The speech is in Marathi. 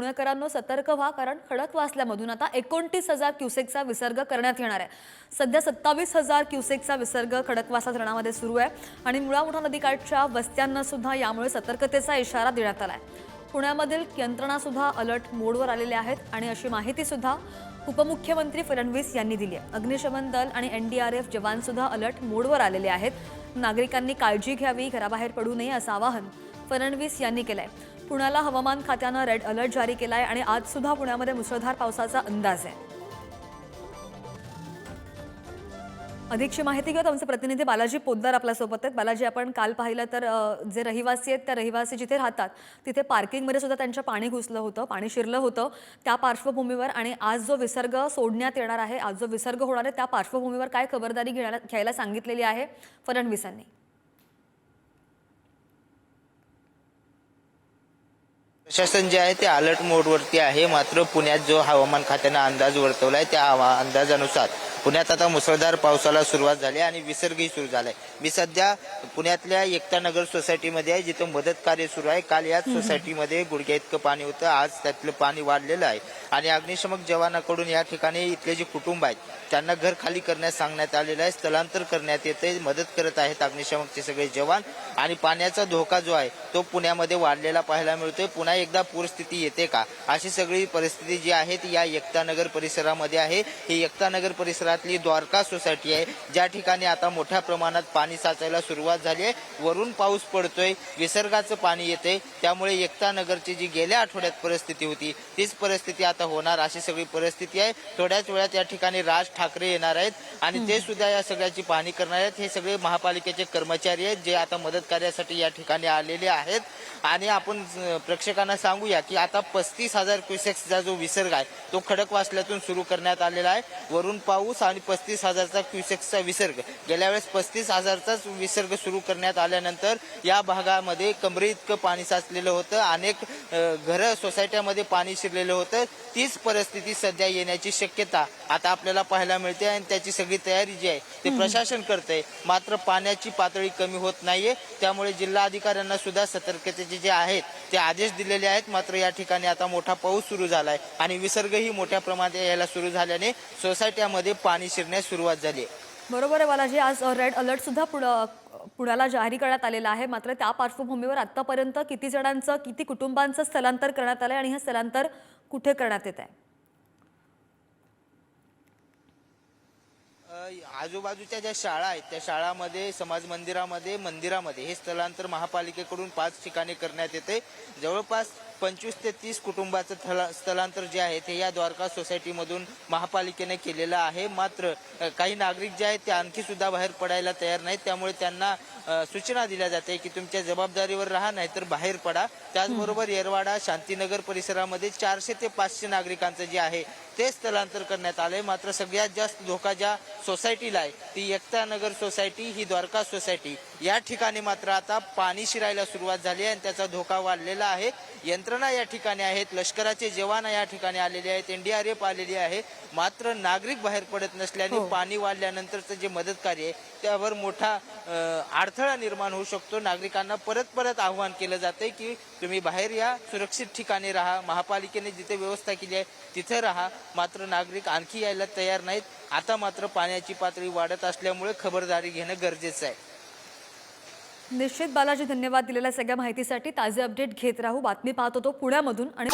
पुणेकरांनो सतर्क व्हा कारण खडकवासल्यामधून आता एकोणतीस हजार क्युसेकचा विसर्ग करण्यात येणार आहे. सध्या सत्तावीस हजार क्युसेकचा विसर्ग खडकवासला धरणामध्ये सुरू आहे आणि मुळा नदीकाठच्या वस्त्यांना सुद्धा यामुळे सतर्कतेचा इशारा देण्यात आला आहे पुण्यामधील यंत्रणासुद्धा अलर्ट मोडवर आलेल्या आहेत आणि अशी माहितीसुद्धा उपमुख्यमंत्री फडणवीस यांनी दिली आहे. अग्निशमन दल आणि एनडीआरएफ एफ जवानसुद्धा अलर्ट मोडवर आलेले आहेत. नागरिकांनी काळजी घ्यावी घराबाहेर पडू नये असं आवाहन फडणवीस यांनी केलं आहे पुण्याला हवामान खात्यानं रेड अलर्ट जारी केला आहे आणि आज सुद्धा पुण्यामध्ये मुसळधार पावसाचा अंदाज आहे. अधिकची माहिती घेऊ आमचे प्रतिनिधी बालाजी पोद्दार आपल्यासोबत आहेत. बालाजी आपण काल पाहिलं तर जे रहिवासी आहेत त्या रहिवासी जिथे राहतात तिथे पार्किंगमध्ये सुद्धा त्यांच्या पाणी घुसलं होतं पाणी शिरलं होतं त्या पार्श्वभूमीवर आणि आज जो विसर्ग सोडण्यात येणार आहे आज जो विसर्ग होणार आहे त्या पार्श्वभूमीवर काय खबरदारी घेण्याला घ्यायला सांगितलेली आहे फडणवीसांनी? प्रशासन जे आहे ते अलर्ट मोडवरती आहे. मात्र पुण्यात जो हवामान खात्यानं अंदाज वर्तवलाय त्या हवा- अंदाजानुसार पुण्यात आता मुसळधार पावसाला सुरुवात झाली आणि विसर्गही सुरू झालाय. मी सध्या पुण्यातल्या एकता नगर सोसायटीमध्ये आहे जिथं मदत कार्य सुरू आहे. काल याच सोसायटीमध्ये गुडघ्या इतकं पाणी होतं. आज त्यातलं पाणी वाढलेलं आहे. आणि अग्निशमक जवानाकडून या ठिकाणी इथले जे कुटुंब आहेत त्यांना घर खाली करण्यास सांगण्यात आलेलं आहे. स्थलांतर करण्यात येते मदत करत आहेत अग्निशमकचे सगळे जवान. आणि पाण्याचा धोका जो आहे तो पुण्यामध्ये वाढलेला पाहायला मिळतोय. पुन्हा एकदा पूरस्थिती येते का? अशी सगळी परिस्थिती जी आहे ती या एकता नगर परिसरामध्ये आहे. ही एकता नगर परिसरातली द्वारका सोसायटी आहे. ज्या ठिकाणी आता मोठ्या प्रमाणात पाणी साचायला सुरुवात झाली आहे. वरून पाऊस पडतोय विसर्गाचं पाणी येते त्यामुळे एकता नगरची जी गेल्या आठवड्यात परिस्थिती होती तीच परिस्थिती आता होणार अशी सगळी परिस्थिती आहे. थोड्याच वेळात या ठिकाणी राज ठाकरे येणार आहेत आणि ते सुद्धा या सगळ्याची पाहणी करणार आहेत. हे सगळे महापालिकेचे कर्मचारी आहेत जे आता मदत कार्यासाठी या ठिकाणी आलेले आहेत. आणि आपण प्रेक्षकांना सांगूया की आता पस्तीस हजार क्युसेक्सचा जो विसर्ग आहे तो खडकवासल्यातून सुरू करण्यात आलेला आहे. वरून पाऊस आणि पस्तीस हजारचा क्युसेक्सचा विसर्ग. गेल्या वेळेस पस्तीस हजारचाच विसर्ग सुरू करण्यात आल्यानंतर या भागामध्ये कमरे इतकं पाणी साचलेलं होतं. अनेक घरं सोसायट्यामध्ये पाणी शिरलेलं होतं. तीच परिस्थिती सध्या येण्याची शक्यता आता आपल्याला पाहायला मिळते आणि त्याची सगळी तयारी जी आहे ते प्रशासन करतंय. मात्र पाण्याची पातळी कमी होत नाहीये. त्यामुळे जिल्हा अधिकाऱ्यांना सुद्धा सतर्कतेचे जे आहेत ते आदेश दिलेले आहेत. मात्र या ठिकाणी आता मोठा पाऊस सुरू झालाय आणि विसर्गही मोठ्या प्रमाणात यायला सुरू झाल्याने सोसायट्यामध्ये पाणी शिरण्यास सुरुवात झाली बरोबर आहे बालाजी. आज रेड अलर्ट सुद्धा पुढं पुण्याला जाहीर करण्यात आलेला आहे? मात्र त्या पार्श्वभूमीवर आतापर्यंत किती जणांचं किती कुटुंबांचं स्थलांतर करण्यात आलंय आणि हे स्थलांतर कुठे करण्यात येत आहे? आजूबाजूच्या ज्या शाळा आहेत त्या शाळामध्ये समाज मंदिरामध्ये मंदिरामध्ये हे स्थलांतर महापालिकेकडून पाच ठिकाणी करण्यात येते. जवळपास पंचवीस ते तीस कुटुंबाचं थला- स्थलांतर जे आहे ते या द्वारका सोसायटीमधून महापालिकेने केलेलं आहे. मात्र काही नागरिक जे आहेत ते आणखी सुद्धा बाहेर पडायला तयार नाहीत. त्यामुळे त्यांना सूचना दिल्या जाते की तुमच्या जबाबदारीवर राहा नाहीतर बाहेर पडा. त्याचबरोबर येरवाडा शांतीनगर परिसरामध्ये चारशे ते पाचशे नागरिकांचं जे आहे ते स्थलांतर करण्यात आले मात्र सगळ्यात जास्त धोका ज्या सोसायटीला आहे. ती एकता नगर सोसायटी ही द्वारका सोसायटी. या ठिकाणी मात्र आता पाणी शिरायला सुरुवात झाली आहे आणि त्याचा धोका वाढलेला आहे. यंत्रणा या ठिकाणी आहेत. लष्कराचे जवान या ठिकाणी आलेले आहेत. एनडीआरएफ आलेली आहे. मात्र नागरिक बाहेर पडत नसल्याने हो. पाणी वाढल्यानंतरचं जे मदत कार्य आहे त्यावर मोठा अडथळा निर्माण होऊ शकतो. नागरिकांना परत परत आव्हान केलं जाते की तुम्ही बाहेर या सुरक्षित ठिकाणी राहा. महापालिकेने जिथे व्यवस्था केली आहे तिथे राहा. मात्र नागरिक आणखी यायला तयार नाहीत. आता मात्र पाण्याची पातळी वाढत असल्यामुळे खबरदारी घेणं गरजेचं आहे. निश्चित बालाजी धन्यवाद दिलेल्या सगळ्या माहितीसाठी. ताजे अपडेट घेत राहू. बातमी पाहत होतो पुण्यामधून आणि